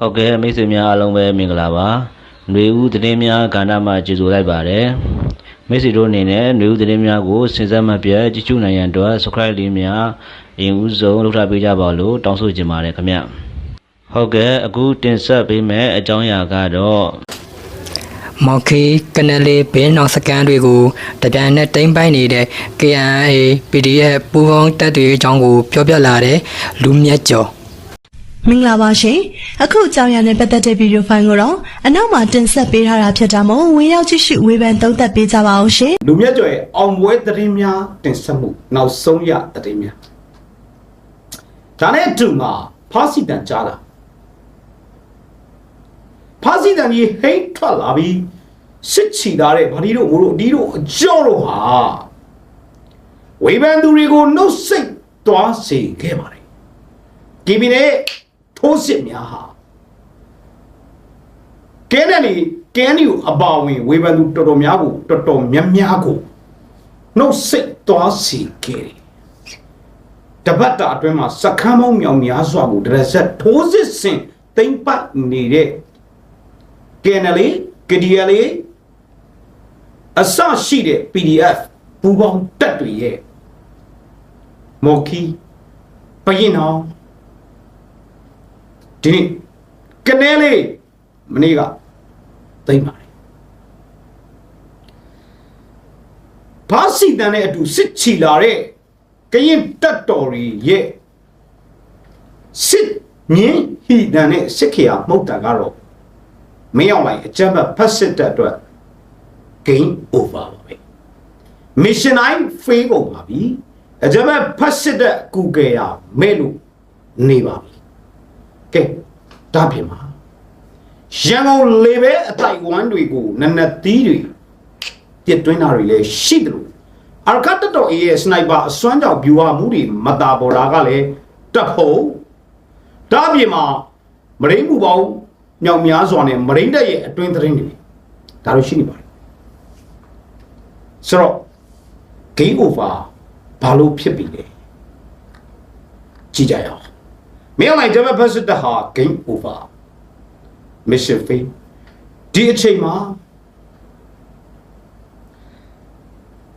ဟုတ်ကဲ့မိတ်ဆွေများအားလုံးပဲမင်္ဂလာပါຫນွေဦးသတင်းများကဏ္ဍမှာကြိုဆိုလိုက်ပါတယ်မိတ်ဆွေတို့အနေနဲ့ຫນွေဦးသတင်းများကိုစဉ်ဆက်မပြတ်ကြည့်ရှုနိုင်ရန်အတွက် subscribe လေးများအရင်ဦးဆုံးလုပ်ထားပေးကြပါလို့တောင်းဆိုချင်ပါတယ်ခင်ဗျဟုတ်ကဲ့အခုတင်ဆက်ပေးမယ့်အကြောင်းအရာကတော့ မော်ခီကနယ်လေးဘင်းအောင်စကန်တွေကိုတပြိုင်နက်တိမ့်ပိုင်နေတဲ့ KNA PDF ပူးပေါင်းတပ်တွေအကြောင်းကိုပြောပြလာတဲ့လူမြတ်ကျော် မင်္ဂလာပါရှင်အခုအကြောင်းအရာနဲ့ပတ်သက်တဲ့ဗီဒီယိုဖိုင်ကိုတော့အနောက်မှာတင်ဆက်ပေးထားတာဖြစ်တာမို့ဝင်ရောက်ကြည့်ရှုဝေဖန်သုံးသပ်ပေးကြပါအောင်ရှင်လူမြတ်ကျော်ရဲ့အောင်ပွဲသတင်းများတင်ဆက်မှုနောက်ဆုံးရသတင်းများဒါနဲ့အတူမှာဖာစီတန်ကြားလာဖာစီတန်ကြီးဟိတ်ထွက်လာပြီးစစ်ချီထားတဲ့ဗာဒီတို့ငိုတို့အဒီတို့အကျော်တို့ဟာဝေဖန်သူတွေကိုနှုတ်ဆက်သွားစေခဲ့ပါတယ်ဒီမီနဲ့ ထိုးစစ်များဟာကဲတဲ့လေကဲနီကိုအပါဝင်ဝေဖန်သူတော်တော်များကိုတော်တော်များများကိုနှုတ်ဆက်သွားစေခဲ့တယ်တပတ်တာအတွင်းမှာစကမ်းမောင်းမြောင်များစွာကိုဒရဇက်ထိုးစစ်ဆင်တိမ့်ပတ်နေတဲ့ကဲနယ်လေကဒီယလေအစရှိတဲ့ PDF ပူပေါင်းတက်တွေရဲ့မော်ခီပရင်အောင် ဒီနေ့ကနေလေးမနေ့ကသိမ့်ပါတယ်ဘာစီတန်နဲ့အတူစစ်ချီလာတဲ့ကရင်တက်တော်တွေရဲ့စစ်မြင်းဟီတန်နဲ့စစ်ခေယာမှုတ်တန်ကတော့မင်းအောင်လိုက်အကြမ်းဖက်ဖက်စစ်တပ်အတွက် game over ပါပဲ mission 9 fail ကုန်ပါပြီအကြမ်းဖက်ဖက်စစ်တပ်ကူကယ်ရမဲ့လို့နေပါပြီ ကဲဒါပြင်ပါရန်ကုန်လေပဲအတိုက်ဝမ်းတွေကိုနက်နက်သီးတွေပြစ်တွင်းတာတွေလည်းရှိတယ်လို့အာကတ်တတော်အေးရဲ့စနိုက်ပါအစွမ်းကြောင့်ဗျူဟာမှုတွေမတာပေါ်တာကလည်းတက်ဖို့ဒါပြင်မှာမရင်းမှုပေါင်းမြောက်များစွာနဲ့မရင်းတက်ရဲ့အတွင်းသတင်းတွေဒါတို့ရှိနေပါတယ်ဆိုတော့ game over ဘာလို့ဖြစ်ပြီလဲကြည့်ကြရအောင် မင်းလိုက်ဂျမဖက်စစ်တဟာ game over mission fail ဒီအချိန်မှာ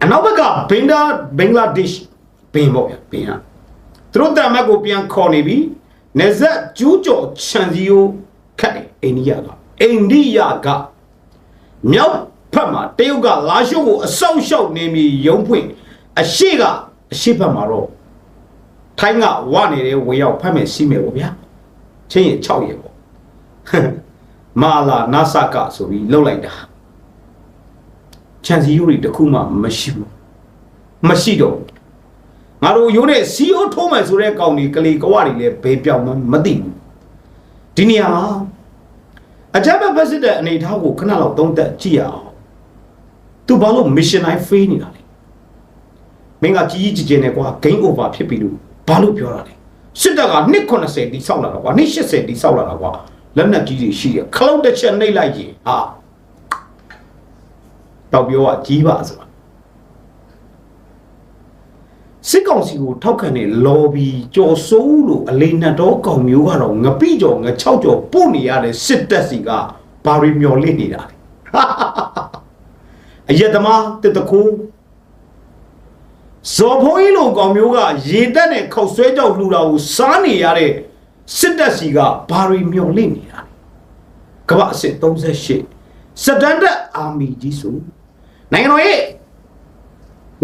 အနောက်ဘက်ကဘင်ဒါဘင်္ဂလားဒေ့ရှ်ဘင်ပေါ့ဗျဘင်ဟာသူတို့တမတ်ကိုပြန်ခေါ်နေပြီနေဆက်ကျူးကျော်ခြံစည်းကိုခတ်တယ်အိန္ဒိယကအိန္ဒိယကမြောက်ဖက်မှာတရုတ်ကလာရှုပ်ကိုအဆောက်ရှောက်နေပြီရုံးဖွင့်အရှိကအရှိဖက်မှာတော့ ထိုင်းကဝနေတဲ့ဝေရောက်ဖတ်မယ်စီးမယ်ပေါ့ဗျာချင်းရင်6ရက်ပေါ့မာလာနာဆာကဆိုပြီးလှုပ်လိုက်တာချန်စီယူရီတစ်ခုမှမရှိဘူးမရှိတော့ဘူးငါတို့ရိုးတဲ့စီအိုထိုးမယ်ဆိုတဲ့ကောင်ဒီကလေးကဝတွေလည်းဘေးပြောင်းမှမသိဘူးဒီနေရာမှာအကြမ်းဖက်ဖက်စစ်တဲ့အနေအထားကိုခဏလောက်သုံးသပ်ကြည့်ရအောင်သူဘာလို့ mission 9 fail နေတာလဲမင်းကကြီးကြီးကျယ်ကျယ်နဲ့ကွာ game over ဖြစ်ပြီလို့ ဘာလို့ပြောတာလဲစစ်တပ်ကနှစ်80တိဆောက်လာတာကွာနှစ်80တိဆောက်လာတာကွာလက်နက်ကြီးတွေရှိတယ်ခလုတ်တစ်ချက်နှိပ်လိုက်ရင်ဟာတော့ပြောကကြီးပါဆိုတာစစ်ကောင်စီကိုထောက်ခံတဲ့ lobby ကြော်စိုးလို့အလေးနတ်တော်ကောင်မျိုးကတော့ငပိကြော်င6ကြော်ပို့နေရတဲ့စစ်တပ်စီကဘာရီမျော်လင့်နေတာလဲအယက်သမားတစ်တခိုး ဇော်ဖုံးကြီးလိုကောင်မျိုးကရေတက်နဲ့ခောက်ဆွဲကြောက်လှူတာကိုစားနေရတဲ့စစ်တပ်စီကဘာရီမျော်လင့်နေတာလဲကမ္ဘာအစစ်38စတန်ဒတ်အာမီကြီးဆိုနိုင်ငံတော်ရဲ့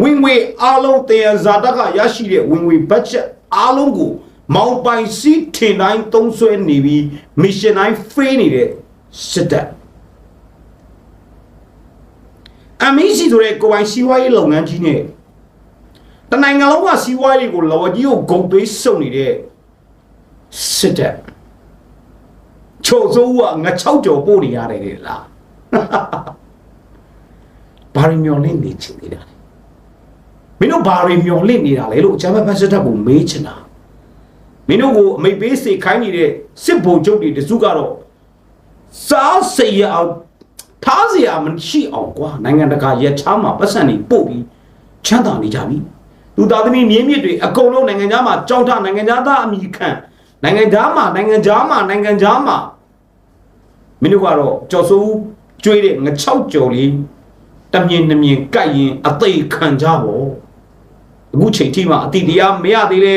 ဝင်ငွေအားလုံးတည်ရဇာတကရရှိတဲ့ဝင်ငွေဘတ်ဂျက်အားလုံးကိုမောင်ပိုင်စီထင်တိုင်းသုံးဆွဲနေပြီးမစ်ရှင်တိုင်းဖေးနေတဲ့စစ်တပ်အမီစီဆိုတဲ့ကိုယ်ပိုင်စီးပွားရေးလုပ်ငန်းကြီးနဲ့ တနိုင်ငံလုံးကစီးပွားရေးကိုလော်ကြီးကိုဂုံသွေးစုပ်နေတဲ့စစ်တပ်ချို့စိုးကငါ6ကြော်ပို့နေရတယ်လေလားဘာရမျောလင့်နေချင်နေတာလဲမင်းတို့ဘာရမျောလင့်နေတာလဲလို့အချမ်းဘတ်စစ်တပ်ကိုမေးချင်တာမင်းတို့ကိုအမိတ်ပေးစေခိုင်းနေတဲ့စစ်ဗိုလ်ချုပ်တွေတစုကတော့စားစရအောင်ထားစရာမရှိအောင်ကွာနိုင်ငံတကာရထားမှာပတ်စံနေပို့ပြီးချမ်းသာနေကြပြီ လူသားသမီးမြင်းမြစ်တွေအကုန်လုံးနိုင်ငံသားမှာကြောက်ထနိုင်ငံသားသားအမိခံနိုင်ငံသားမှာနိုင်ငံသားမှာနိုင်ငံသားမှာမင်းတို့ကတော့ကြော်စိုးကျွေးတဲ့ငချောက်ကြော်လေးတမြင်နှမြင်ကြိုက်ရင်အသေးခံကြပေါ့အခုချိန်ထိမှအတိတရားမရသေးလေ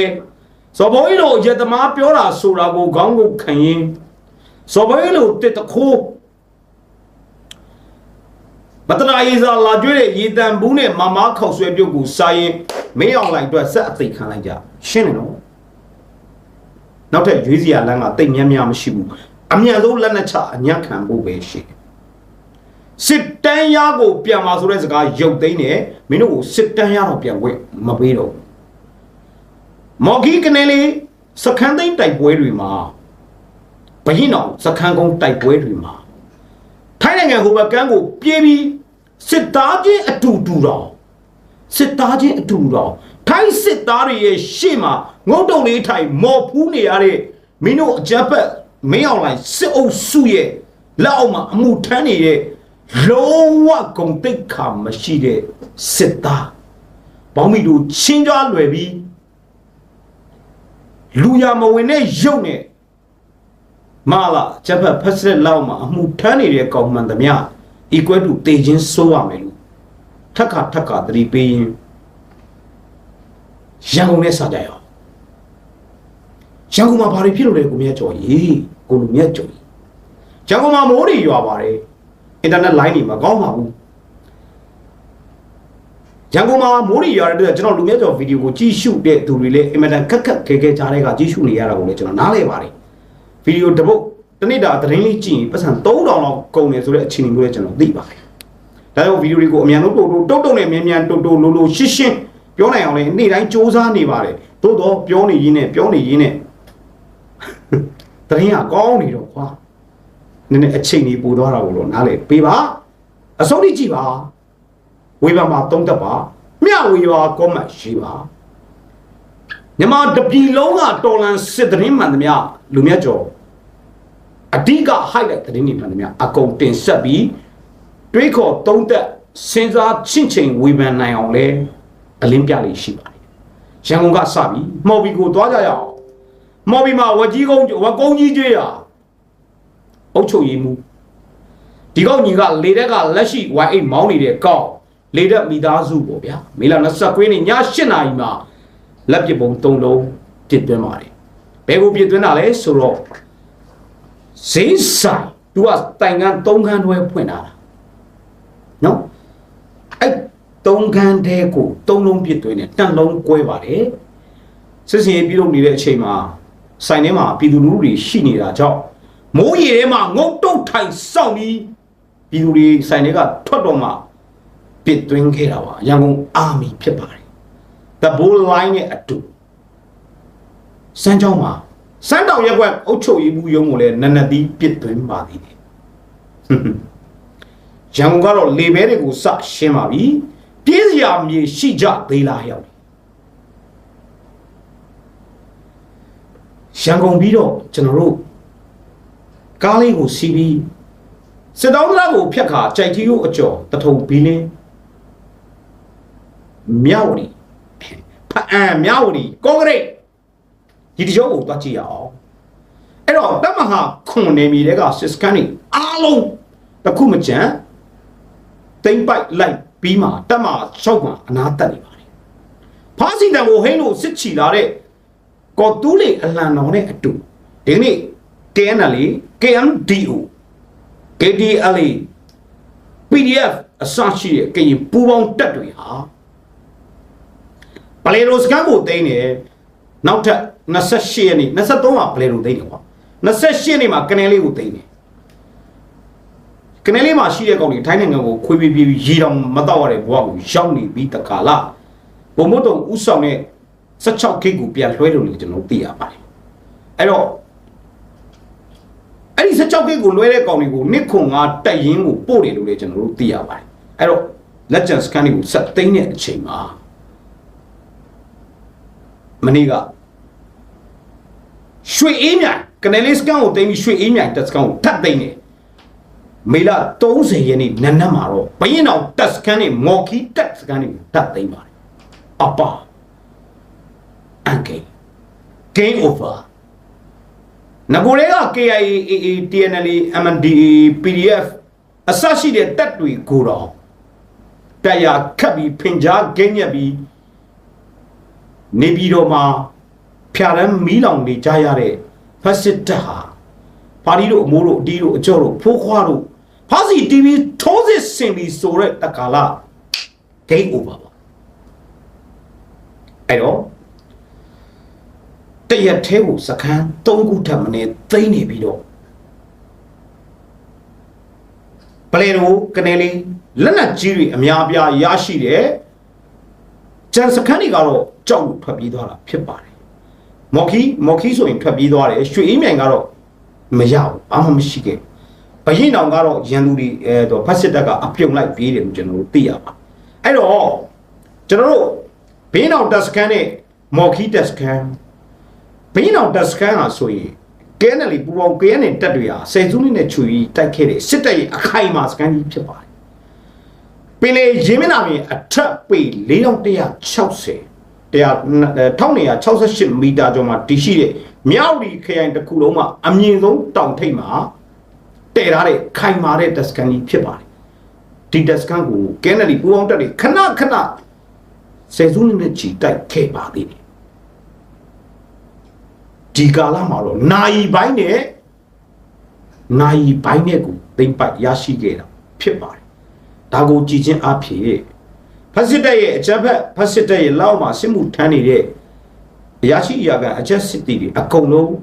စော်ဘိုးကြီးတို့ရတမားပြောတာဆိုတာကိုခေါင်းကိုခံရင်စော်ဘိုးကြီးတို့တစ်တခိုး မတနာရေးစားလာကျွေးတဲ့ရေတံဘူးနဲ့မမခောက်ဆွဲပြုတ်ကိုစာရင်မင်းအောင်လိုက်အတွက်ဆက်အသိခံလိုက်ကြရှင်းတယ်နော်နောက်ထပ်ရွေးစရာလမ်းကတိတ်မြန်းများမရှိဘူးအမြန်ဆုံးလက်နဲ့ချအညံ့ခံဖို့ပဲရှိတယ်စစ်တမ်းရကိုပြန်มาဆိုတဲ့စကားရုပ်သိမ်းတယ်မင်းတို့ကိုစစ်တမ်းရတော့ပြန်ဝဲမပေးတော့ဘူးမော်ဂီကနေလေစခန်းသိမ်းတိုက်ပွဲတွေမှာဘရင်တော်စခန်းကုန်းတိုက်ပွဲတွေမှာ ထိုင်းနိုင်ငံဟိုဘက်ကန်းကိုပြေးပြီးစစ်သားချင်းအတူတူတော်စစ်သားချင်းအတူတူတော်ထိုင်းစစ်သားတွေရဲ့ရှေ့မှာငုတ်တုံလေးထိုင်မော်ဖူးနေရတဲ့မင်းတို့အကြက်ဖက်မင်းအောင်လိုက်စစ်အုပ်စုရဲ့လက်အောက်မှာအမှုထမ်းနေတဲ့လုံးဝဂုံတိတ်ခါမရှိတဲ့စစ်သားဘောင်းမီတို့ချင်းကြွားလွယ်ပြီးလူရမဝင်တဲ့ရုပ်နဲ့ မာလာဂျပန်ဖက်စလက်လောက်မှာအမှုထမ်းနေတဲ့ကောင်မှန်သမျှ equal to တေချင်းစိုးရမယ်လို့ထက်ခါထက်ခါသတိပေးရင်ရန်ကုန်နဲ့စာကြရအောင်ရန်ကုန်မှာဘာတွေဖြစ်လို့လဲကိုမြတ်ကျော်ကြီးကိုလူမြတ်ကျော်ကြီးရန်ကုန်မှာမိုးတွေရွာပါတယ်အင်တာနက်လိုင်းတွေမကောင်းပါဘူးရန်ကုန်မှာမိုးတွေရွာတဲ့အတွက်ကျွန်တော်လူမြတ်ကျော်ဗီဒီယိုကိုကြည့်ရှုတဲ့သူတွေလည်းအင်မတန်ခက်ခက်ခဲခဲကြားတဲ့ကကြည့်ရှုနေရတာကိုလည်းကျွန်တော်နားလဲပါတယ် ဗီဒီယိုတစ်ပုတ်တစ်နေ့တာသတင်းလေးကြည့်ရင်ပတ်စံ3000လောက်ကုန်တယ်ဆိုတဲ့အခြေအနေမျိုးလည်းကျွန်တော်သိပါတယ်ဒါကြောင့်ဗီဒီယိုတွေကိုအမြန်ဆုံးတိုးတိုးတုတ်တုတ်နဲ့မြန်မြန်တိုးတိုးလိုလိုရှင်းရှင်းပြောနိုင်အောင်လည်းနေ့တိုင်းစူးစမ်းနေပါတယ်သို့တော့ပြောနေရင်းနဲ့ပြောနေရင်းနဲ့သတင်းကကောင်းနေတော့ကွာနည်းနည်းအချိန်ကြီးပိုသွားတာကိုတော့နားလေပေးပါအဆုံးထိကြည့်ပါဝေဖန်မှာတုံးသက်ပါမျှဝေပါကောမန့်ရှိပါ မြန်မာတပြည်လုံးကတော်လန်စစ်သတင်းမှန်သမျှလူမြတ်ကျော်အဓိက highlight သတင်းတွေမှန်သမျှအကုန်တင်ဆက်ပြီးတွေးခေါ်သုံးသက်စဉ်းစားချင့်ချိန်ဝေဖန်နိုင်အောင်လဲအလင်းပြလေးရှိပါတယ်ရန်ကုန်ကစပြီးမော်ဘီကိုသွားကြရအောင်မော်ဘီမှာဝကြီးကုန်းဝကုန်းကြီးကျွေးရအုတ်ချုပ်ရည်မှုဒီကောက်ညီကလေတက်ကလက်ရှိ Y8 မောင်းနေတဲ့ကောက်လေတက်မိသားစုပေါ့ဗျာမေလ29ရက်နေ့ည8နာရီမှာ လက်ပစ်ပုံ3လုံးပြစ်သွင်းပါတယ်ဘယ်ကိုပြစ်သွင်းတာလဲဆိုတော့ဈေးဆိုင်သူကတိုင်ကန်း3ခန်းတွဲဖွင့်တာလားနော်အဲ့3ခန်းတဲကို3လုံးပြစ်သွင်းတယ်တန်လုံးကွဲပါတယ်စစ်စင်ရေးပြုလုပ်နေတဲ့အချိန်မှာဆိုင်ထဲမှာပြည်သူလူထုတွေရှိနေတာကြောင့်မိုးရေထဲမှာငုတ်တုတ်ထိုင်စောင့်ပြီးပြည်သူတွေဆိုင်တွေကထွက်တော့မှပစ်သွင်းခဲ့တာပါရန်ကုန်အာမီဖြစ်ပါတယ် the bull line နဲ့အတူစမ်းကြောင်းမှာစမ်းတောင်ရက်ကွက်အုတ်ချုပ်ရေးမှုရုံးကိုလည်းနနသီးပစ်သွင်းပါသေးတယ်ရန်ကုန်ကတော့လေဘဲတွေကိုစရှင်းပါပြီပြေးစရာမြေရှိကြသေးလားရောက်ရန်ကုန်ပြီးတော့ကျွန်တော်တို့ကားလေးကိုစီးပြီးစစ်တောင်းသားကိုဖျက်ခါကြိုက်ကြီးကိုအကျော်တထုံဘီလင်းမြောက်ရီဖ အံမြောက်ရီကွန်ကရစ်ဒီတကြောကိုတွားကြည့်ရအောင်အဲ့တော့တမဟာခွန်နေမီတွေကစစ်စကန်နေအားလုံးတစ်ခုမကြမ်းတိမ့်ပိုက်လိုက်ပြီးမှတမရှောက်မှအနာတက်နေပါတယ်ဖားစီတံကိုဟိန်းလို့စစ်ချီလာတဲ့ကော်တူးလေအလံတော်နဲ့အတူဒီနေ့ KNL KMDO KDLA PDF အစရှိတဲ့ကရင်ပူပေါင်းတက်တွေဟာ ပလေရိုစကန်ကိုသိမ်းတယ်နောက်ထပ်28ရက်နေ့23မှာပလေရိုသိမ်းတယ်ကွာ28ရက်နေ့မှာကနေလေးကိုသိမ်းတယ်ကနေလေးမှာရှိတဲ့ကောင်တွေထိုင်းနိုင်ငံကိုခွေးပြေးပြေးရေတောင်မတော့ရတဲ့ဘဝကိုရောက်နေပြီးတခါလားဘုံမတုံဥဆောင်တဲ့16ဂိတ်ကိုပြန်လွှဲလို့လည်းကျွန်တော်သိရပါတယ်အဲ့တော့အဲ့ဒီ16ဂိတ်ကိုလွှဲတဲ့ကောင်တွေကိုနှစ်ခွန်ငါတက်ရင်ကိုပို့တယ်လို့လည်းကျွန်တော်တို့သိရပါတယ်အဲ့တော့လက်ကျန်စကန်တွေကိုဆက်သိမ်းတဲ့အချိန်မှာ မနေ့ကရွှေအေးမြိုင်ကနေလေးစကန်ကိုသိမ်းပြီးရွှေအေးမြိုင်တက်စကန်ကိုထပ်သိမ်းတယ်မေလ30ရက်နေ့နနက်မှာတော့ဘရင်အောင်တက်စကန်နဲ့မော်ခီတက်စကန်တွေကိုထပ်သိမ်းပါတယ်အပါ and game game over ငကိုတွေက KIA AA TNL MNDAA PDF အစရှိတဲ့တက်တွေကိုတော့တရားခတ်ပြီးဖင်ကြားဂိမ်းညက်ပြီး နေပြီးတော့မှဖြာရမ်းမီးလောင်နေကြရတဲ့ဖက်စစ်တပ်ဟာပါတီတို့အမိုးတို့အတီးတို့အကျော်တို့ဖိုးခွားတို့ဖာစီ TV ထိုးစစ်ဆင်ပြီးဆိုတဲ့တက္ကလာ game over ပါအဲ့တော့တရက်သေးကိုစကန်း၃ခုထပ်မနေသိမ့်နေပြီးတော့ပလေရိုကနေလေးလက်နက်ကြီးတွေအများအပြားရရှိတယ် ကျန်စကန်းတွေကတော့ကြောက်လို့ထွက်ပြေးသွားတာဖြစ်ပါတယ်မော်ခီမော်ခီဆိုရင်ထွက်ပြေးသွားတယ်ရွှေအင်းမြိုင်ကတော့မရဘူးဘာမှမရှိခဲ့ဘရင်တောင်ကတော့ရန်သူတွေအဲတော့ဖက်စစ်တပ်ကအပြုံလိုက်ပြေးတယ်လို့ကျွန်တော်တို့သိရပါအဲ့တော့ကျွန်တော်တို့ဘင်းအောင်တက်စကန်နဲ့မော်ခီတက်စကန်ဘင်းအောင်တက်စကန်ဟာဆိုရင်ကဲနယ်လီပူပေါင်းကဲနယ်တက်တွေဟာဆယ်စုနှစ်နဲ့ချူပြီးတိုက်ခဲ့တဲ့စစ်တပ်ရဲ့အခိုင်အမာစကန်ကြီးဖြစ်ပါတယ် ပင်လေရင်းမနာမင်းအထက်ပေ4160 1968မီတာကျော်မှာတည်ရှိတဲ့မြောက်ဒီခရိုင်တစ်ခုလုံးမှာအမြင့်ဆုံးတောင်ထိပ်မှာတည်ထားတဲ့ခိုင်မာတဲ့တက်စကန်ကြီးဖြစ်ပါတယ်ဒီတက်စကန်ကိုကဲနယ်လီပူပေါင်းတက်တွေခဏခဏဆယ်စုနှစ်နဲ့ချီတိုက်ခဲ့ပါသေးတယ်ဒီကာလမှာတော့နိုင်ပိုင်းနဲ့နိုင်ပိုင်းနဲ့ကိုသိမ့်ပိုက်ရရှိခဲ့တာဖြစ်ပါတယ် ဒါကိုကြည်ချင်းအဖြစ်ဖက်စစ်တပ်ရဲ့အချက်ဖက်ဖက်စစ်တပ်ရဲ့လောက်မှာစစ်မှုထမ်းနေတဲ့အရာရှိအရာကအချက်စစ်တီတွေအကုန်လုံး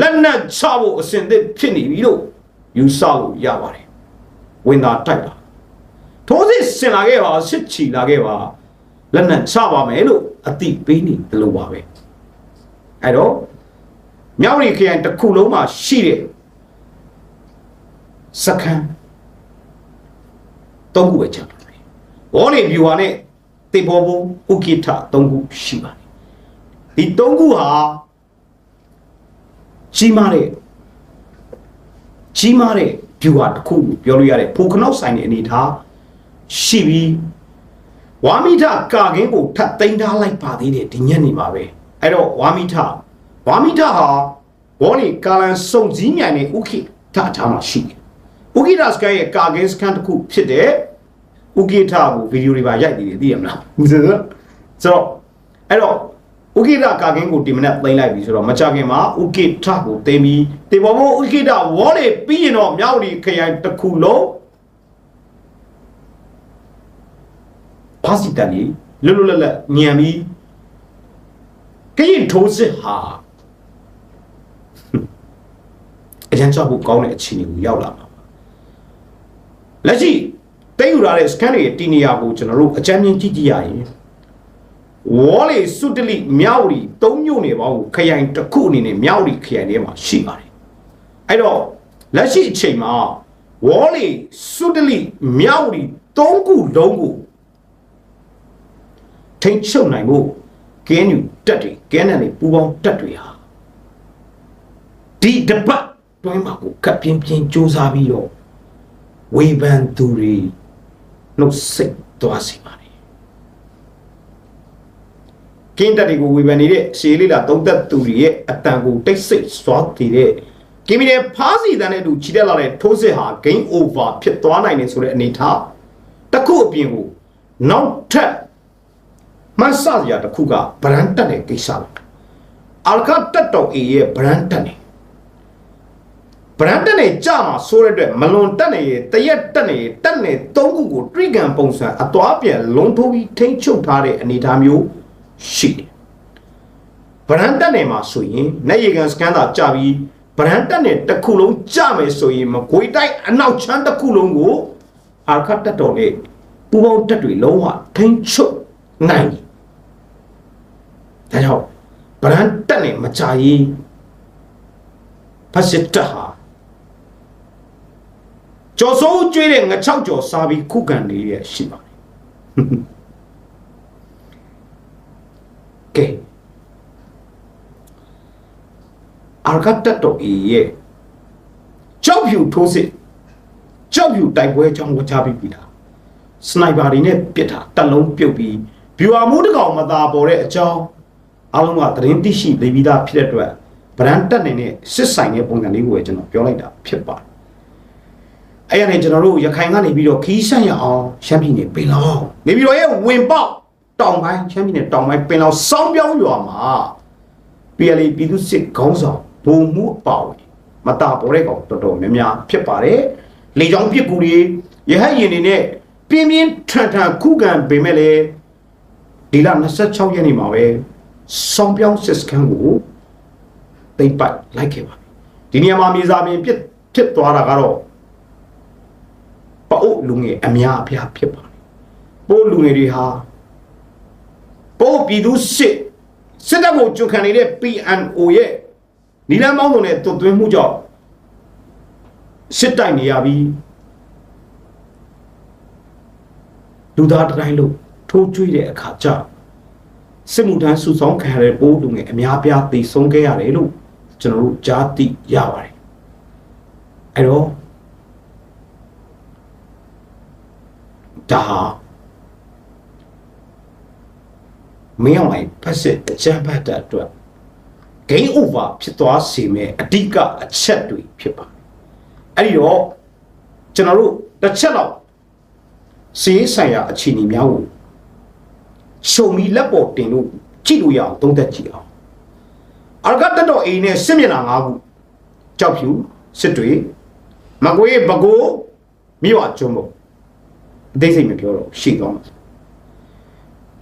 လက်နက်ချဖို့အစဉ်သစ်ဖြစ်နေပြီလို့ယူဆလို့ရပါတယ်ဝင်သာတိုက်တာထိုးစစ်ဆင်လာခဲ့ပါစစ်ချီလာခဲ့ပါလက်နက်ချပါမယ်လို့အတိပေးနေတယ်လို့ပါပဲအဲ့တော့မြောက်ရီခရိုင်တစ်ခုလုံးမှာရှိတဲ့စခန်း သုံးခုပဲချတယ်ဝေါ်လီဗျူဟာနဲ့တေဘောဘဥကိထသုံးခုရှိပါတယ်ဒီသုံးခုဟာကြီးမားတဲ့ကြီးမားတဲ့ဗျူဟာတစ်ခုလို့ပြောလို့ရတယ်ဖိုခနောက်ဆိုင်တဲ့အနေထားရှိပြီးဝါမိထကာကင်းကိုထပ်သိမ်းထားလိုက်ပါသေးတယ်ဒီညနေမှာပဲအဲ့တော့ဝါမိထဝါမိထဟာဘောလီကာလန်စုံစည်းမြိုင်နဲ့ဥခိထအထားမှာရှိတယ် ဥခိထစကရဲ့ကာကင်းစကန်တစ်ခုဖြစ်တဲ့ဥကိထကိုဗီဒီယိုတွေပါရိုက်နေတယ်သိရမလားဆိုတော့ဆိုတော့အဲ့တော့ဥကိထကာကင်းကိုဒီမနက်သိမ်းလိုက်ပြီဆိုတော့မကြခင်မှာဥကိထကိုသိမ်းပြီးတေဘောဘဥကိထဝေါ်လေပြီးရင်တော့မြောက်ဒီခရိုင်တစ်ခုလုံးဖာစီတန်ကြီးလွတ်လွတ်လပ်လပ်ညံပြီးကရင်ထိုးစစ်ဟာအရန်ကြောက်ဖို့ကောင်းတဲ့အခြေအနေကိုရောက်လာမှာ လက်ရှိတိတ်ယူထားတဲ့ scan တွေရဲ့တီနေရကိုကျွန်တော်တို့အကြမ်းမြင်ကြည့်ကြည့်ရရင်ဝေါ်လီစုတလိမြောက်ရီသုံးမြို့နယ်ပေါင်းကိုခရိုင်တစ်ခုအနေနဲ့မြောက်ရီခရိုင်ထဲမှာရှိပါတယ်အဲ့တော့လက်ရှိအချိန်မှာဝေါ်လီစုတလိမြောက်ရီသုံးခုလုံးကိုထိန်ချုပ်နိုင်ဖို့ကင်းယူတက်တွေကင်းနယ်တွေပူပေါင်းတက်တွေဟာဒီတပတ်တွင်းမှာကိုကပ်ပြင်းပြင်းစူးစမ်းပြီးတော့ ဝေဖန်သူတွေနှုတ်ဆက်သွားစီပါတယ်ကင်းတက်တွေကိုဝေဖန်နေတဲ့ရှေးလေးလာသုံးသက်သူတွေရဲ့အတန်ကိုတိတ်ဆိတ်စွာတည်တဲ့ကင်းမီတဲ့ဖားစီတန်းတဲ့လူချီတက်လာတဲ့ထိုးစစ်ဟာ game over ဖြစ်သွားနိုင်တယ်ဆိုတဲ့အနေထားတစ်ခုအပြင်ကိုနောက်ထပ်မဆာစရာတစ်ခုကဗရန်တက်တဲ့ကိစ္စပါအာလကတက်တော် A ရဲ့ဗရန်တက်နေ ဗရန်တက်နေကြမှာဆိုတဲ့အတွက်မလွန်တက်နေရတရက်တက်နေတက်နေသုံးခုကိုတွိကန်ပုံစံအသွားပြန်လုံးထိုးပြီးထိမ့်ချုပ်ထားတဲ့အနေအထားမျိုးရှိတယ်ဗရန်တက်နေမှာဆိုရင်နေရီကန်စကန်သာကြပြီးဗရန်တက်နေတစ်ခုလုံးကြမယ်ဆိုရင်မကွေတိုက်အနောက်ချမ်းတစ်ခုလုံးကိုအာခတ်တက်တော်နဲ့ပူပေါင်းတက်တွေလုံးဝထိမ့်ချုပ်နိုင်တယ်ဒါကြောင့်ဗရန်တက်နေမကြရေးဖက်စစ်တပ်ဟာ ကြော်စိုးကျွေးတဲ့ငချောက်ကြော်စားပြီးခုခံနေရရှိပါတယ်ကဲအာဂတ်တတော်အေရဲ့ကြောက်ဖြူထိုးစစ်ကြောက်ဖြူတိုက်ပွဲအကြောင်းဝချပြီးပြီလားစနိုက်ပါတွေနဲ့ပစ်တာတက်လုံးပြုတ်ပြီးဗျူဟာမှုတစ်ကောင်မသာပေါ်တဲ့အကြောင်းအားလုံးကသတင်းသိရှိနေပြီးသားဖြစ်တဲ့အတွက်ဗရန်တက်နေတဲ့စစ်ဆိုင်တဲ့ပုံစံလေးကိုပဲကျွန်တော်ပြောလိုက်တာဖြစ်ပါတယ် အဲ့ရနေကျွန်တော်တို့ရခိုင်ကနေပြီးတော့ခီးဆိုင်ရအောင်ရှမ်းပြည်နယ်ပင်လောင်းနေပြီးတော့ရဲ့ဝင်ပေါက်တောင်ပိုင်းရှမ်းပြည်နယ်တောင်ပိုင်းပင်လောင်းစောင်းပြောင်းရွာမှာ PLA ပြည်သူစစ်ခေါင်းဆောင်ဘုံမှုအပါဝင်မတာပေါ်တဲ့ကောင်တော်တော်များများဖြစ်ပါတယ်လေကြောင်းပစ်ကူတွေရဟတ်ရင်တွေနဲ့ပြင်းပြင်းထန်ထန်ခုခံပေမဲ့လေဒီလ26ရက်နေ့မှာပဲစောင်းပြောင်းစစ်စခန်းကိုသိပ်ပိုက်လိုက်ခဲ့ပါဒီနေရာမှာမြေစာပင်ဖြစ်ဖြစ်သွားတာကတော့ပ အုပ်လူငယ်အများအပြားဖြစ်ပါတယ်ပိုးလူငယ်တွေဟာပိုးပြည်သူစစ်စစ်တပ်ကိုကျွခံနေတဲ့ PNO ရဲ့နီလန်းမောင်းတို့နဲ့တွတ်သွင်းမှုကြောင့်စစ်တိုက်နေရပြီးလူသားတိုင်းလို့ထိုးကျွေးတဲ့အခါကျစစ်မှုထမ်းစုဆောင်ခံရတဲ့ပိုးလူငယ်အများပြားတည်ဆုံးခဲ့ရတယ်လို့ကျွန်တော်တို့ကြားသိရပါတယ်အဲ့တော့ ဒါဟာမင်းအောင်လိုက်ဖက်စစ်အကြမ်းဖက်တဲ့အတွက် gain over ဖြစ်သွားစေမဲ့အဓိကအချက်တွေဖြစ်ပါတယ်အဲ့ဒီတော့ကျွန်တော်တို့တစ်ချက်တော့စီးဆိုင်ရာအခြေအနေများကိုရှုံမီလက်ပေါ်တင်လို့ကြည့်လို့ရအောင်သုံးသက်ကြည့်အောင်အရကတတော်အိမ်နဲ့စစ်မျက်နှာ၅ခုကြောက်ဖြူစစ်တွေမကွေးဘကိုးမြို့အကျွန်းမို့ အသေးစိတ်မပြောတော့ရှိသွားမှာ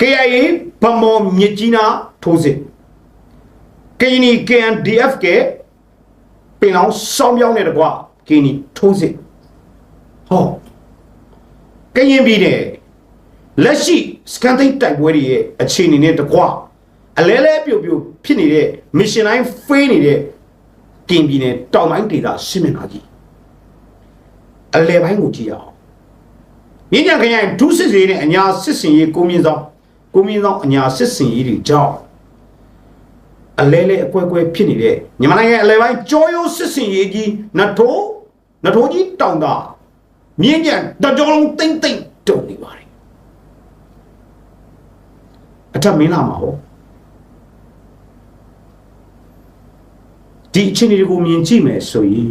KIA ဗမော်မြစ်ကြီးနားထိုးစစ်ကင်းနီ KNDF ကပင်လောင်းစောင်းပြောင်းတဲ့တကွကင်းနီထိုးစစ်ဟောကရင်ပြည်နယ်လက်ရှိစကန်သိန်းတိုက်ပွဲတွေရဲ့အခြေအနေနဲ့တကွအလဲလဲပြုတ်ပြုတ်ဖြစ်နေတဲ့ mission line ဖေးနေတဲ့ကင်းပြည်နယ်တောင်ပိုင်းဒေသရှင်းမျက်နှာကြီးအလဲပိုင်းကိုကြည့်ရအောင် မြင်းကြံခရိုင်ဒုစစ်စေးနဲ့အညာစစ်စင်ရေးကိုမြင့်ဆောင်ကိုမြင့်ဆောင်အညာစစ်စင်ရေးတွေကြောင့်အလဲလဲအကွဲကွဲဖြစ်နေတဲ့မြန်မာနိုင်ငံအလဲပိုင်းကြောရိုးစစ်စင်ရေးကြီးနထိုးနထိုးကြီးတောင်တာမြင်းကြံတကြောလုံးတိမ့်တိမ့်တုံနေပါတယ်အထက်မင်းလာမှာဟောဒီအချင်းတွေကိုမြင်ကြည့်မယ်ဆိုရင်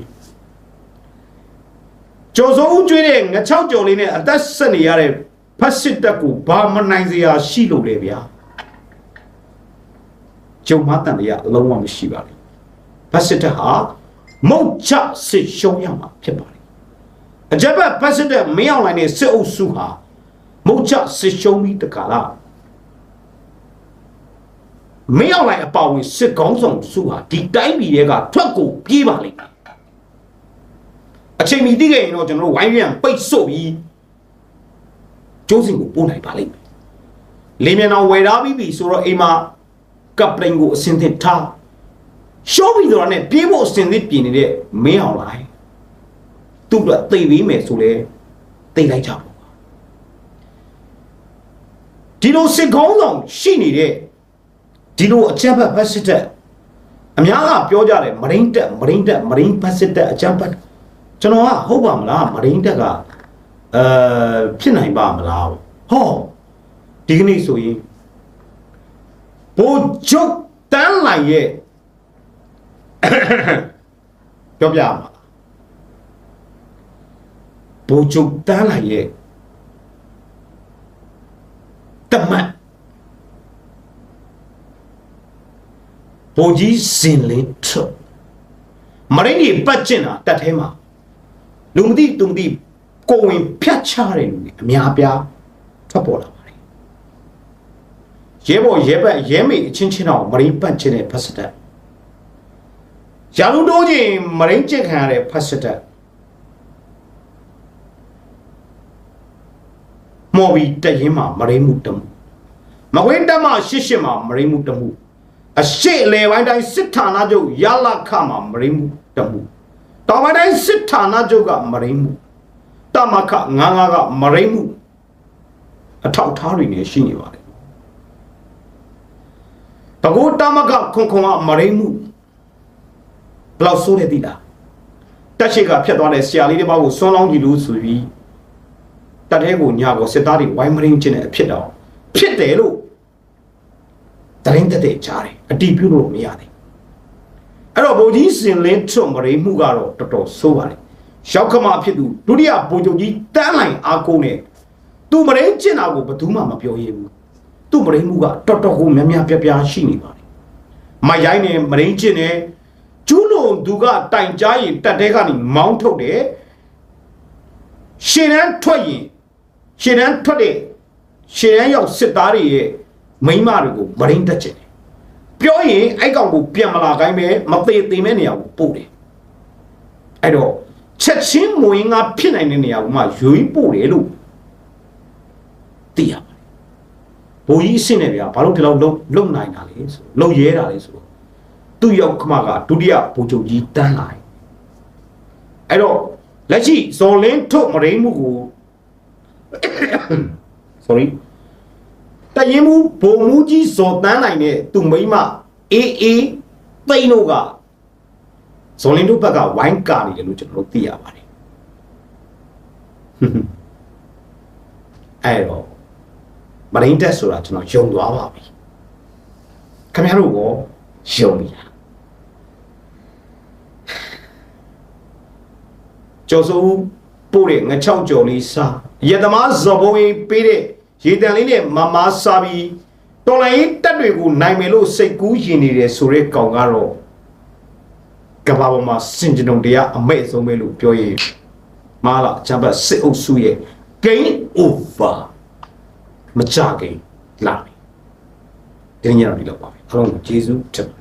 ကျော်စိုးဦးကျွေးတဲ့ငချောက်ကြော်လေးနဲ့အသက်ဆက်နေရတဲ့ဖတ်စစ်တပ်ကိုဘာမနိုင်စရာရှိလို့လဲဗျာကျုံမတန်တရားအလုံးဝမရှိပါဘူး။ဘတ်စစ်တပ်ဟာမုတ်ချစစ်ရှုံးရမှာဖြစ်ပါလေ။အကြက်ဘတ်ဘတ်စစ်တပ်မင်းအောင်လိုင်းနဲ့စစ်အုပ်စုဟာမုတ်ချစစ်ရှုံးပြီးတခါလားမင်းအောင်လိုင်းအပါဝင်စစ်ကောင်းဆောင်စုဟာဒီတိုင်းပြည်တွေကထွက်ကိုပြေးပါလိမ့်မယ်။ အချိန်မီတိခဲ့ရင်တော့ကျွန်တော်တို့ဝိုင်းပြန်ပိတ်ဆို့ပြီးကျိုးစင်ကိုပို့နိုင်ပါလိမ့်မယ်။လေမြန်အောင်ဝယ်ထားပြီးပြီဆိုတော့အိမ်မှာကပ်ပလင်ကိုအစင်သစ်ထားရှော့ပြီးတော့နဲ့ပြေးဖို့အစင်သစ်ပြင်နေတဲ့မင်းအောင်လိုက်သူ့အတွက်သိပြီးမယ်ဆိုလဲသိလိုက်ကြပါဒီလိုစစ်ကောင်းဆောင်ရှိနေတဲ့ဒီလိုအချက်ဘတ်ဘတ်စစ်တက်အများကပြောကြတယ်မရင်းတက်မရင်းတက်မရင်းဘတ်စစ်တက်အချက်ဘတ် ကျွန်တော်ကဟုတ်ပါမလားမရင်းတက်ကအဲဖြစ်နိုင်ပါမလားဟောဒီကနေ့ဆိုရင်ဘိုးချုပ်တန်းလိုက်ရဲ့ပြောပြမှာဘိုးချုပ်တန်းလိုက်ရဲ့တမတ်ဘိုးကြီးစင်လင်းထုတ်မရင်းကြီးပတ်ကျင်တာတက်ထဲမှာ လူမသိသူမသိကိုယ်ဝင်ဖြတ်ချတဲ့လူတွေအများအပြားထွက်ပေါ်လာပါတယ်ရဲဘော်ရဲဘက်ရဲမေအချင်းချင်းအောင်မရင်းပတ်ချင်းတဲ့ဖက်စတက်ရာလူတိုးချင်းမရင်းကျက်ခံရတဲ့ဖက်စတက်မော်ဘီတက်ရင်မှာမရင်းမှုတမှုမကွင်းတက်မှာရှစ်ရှစ်မှာမရင်းမှုတမှုအရှိအလေပိုင်းတိုင်းစစ်ဌာနချုပ်ရလခမှာမရင်းမှုတမှု တောင်ပိုင်းတိုင်းစစ်ဌာနချုပ်ကမရင်းမှုတမခငါးငါးကမရင်းမှုအထောက်ထားတွေနဲ့ရှိနေပါတယ်တကူတမကခွန်ခွန်ကမရိမှုဘယ်လောက်ဆိုးတယ်သိလားတက်ရှိကဖြတ်သွားတဲ့ဆရာလေးတစ်ပါးကိုစွန်းလောင်းကြည့်လို့ဆိုပြီးတက်တဲ့ကိုညာကိုစစ်သားတွေဝိုင်းမရင်းချင်းတဲ့အဖြစ်တော့ဖြစ်တယ်လို့တရင်တက်တဲ့ကြားတယ်အတီးပြုလို့မရသေး အဲ့တော့ဗိုလ်ကြီးစင်လင်းထွတ်မရိမှုကတော့တော်တော်ဆိုးပါလေရောက်ခမဖြစ်သူဒုတိယဗိုလ်ချုပ်ကြီးတန်းလိုက်အားကိုးနဲ့သူမရိကျင်တာကိုဘယ်သူမှမပြောရဘူးသူမရိမှုကတော်တော်ကိုများများပြပြရှိနေပါလေမရိုင်းနဲ့မရိကျင်နဲ့ကျူးလွန်သူကတိုင်ကြားရင်တက်တဲ့ကနေမောင်းထုတ်တယ်ရှင်ရန်ထွက်ရင်ရှင်ရန်ထွက်တဲ့ရှင်ရန်ရောက်စစ်သားတွေရဲ့မိန်းမတွေကိုမရိတက်ချင်တယ် ပြောရင်အဲ့ကောင်ကိုပြန်မလာခိုင်းပဲမသေးသေးမဲ့နေရာကိုပို့တယ်အဲ့တော့ချက်ချင်းမွေးငါဖြစ်နိုင်တဲ့နေရာကိုမှရွေးပို့တယ်လို့သိရပါတယ်ဘိုးကြီးအစ်စ်နဲ့ဗျာဘာလို့ဒီလောက်လုံလုံနိုင်တာလဲဆိုလုံရဲတာလဲဆိုတော့သူ့ရောက်ခမကဒုတိယဘိုးချုပ်ကြီးတန်းလာတယ်အဲ့တော့လက်ရှိဇော်လင်းထုတ်မရိမှုကို sorry တ ရင်မူဘုံမူကြီးဇော်တန်းနိုင်တဲ့သူမိမအေးအေးသိန်းတို့ကဇော်လင်းတို့ဘက်ကဝိုင်းကာနေတယ်လို့ကျွန်တော်တို့သိရပါတယ်အဲ့တော့မရင်းတက်ဆိုတာကျွန်တော်ယုံသွားပါပြီခင်ဗျားတို့ရောယုံပြီလားကျော်စိုးပို့တဲ့ငချောက်ကြော်လေးစားရသမားဇော်ဘုံကြီးပေးတဲ့ ရေတံလေးနဲ့မမစားပြီးတော်လိုင်းတက်တွေကိုနိုင်မယ်လို့စိတ်ကူးယင်နေတယ်ဆိုတဲ့ကောင်ကတော့ကဘာပေါ်မှာစင်ကြုံတရားအမဲ့ဆုံးပဲလို့ပြောရင်မာလာချမ်းပတ်စစ်အုပ်စုရဲ့ game over မကြခင်လာပြီဒီညနေတော့ဒီလောက်ပါပဲအားလုံးကိုကျေးဇူးတင်ပါတယ်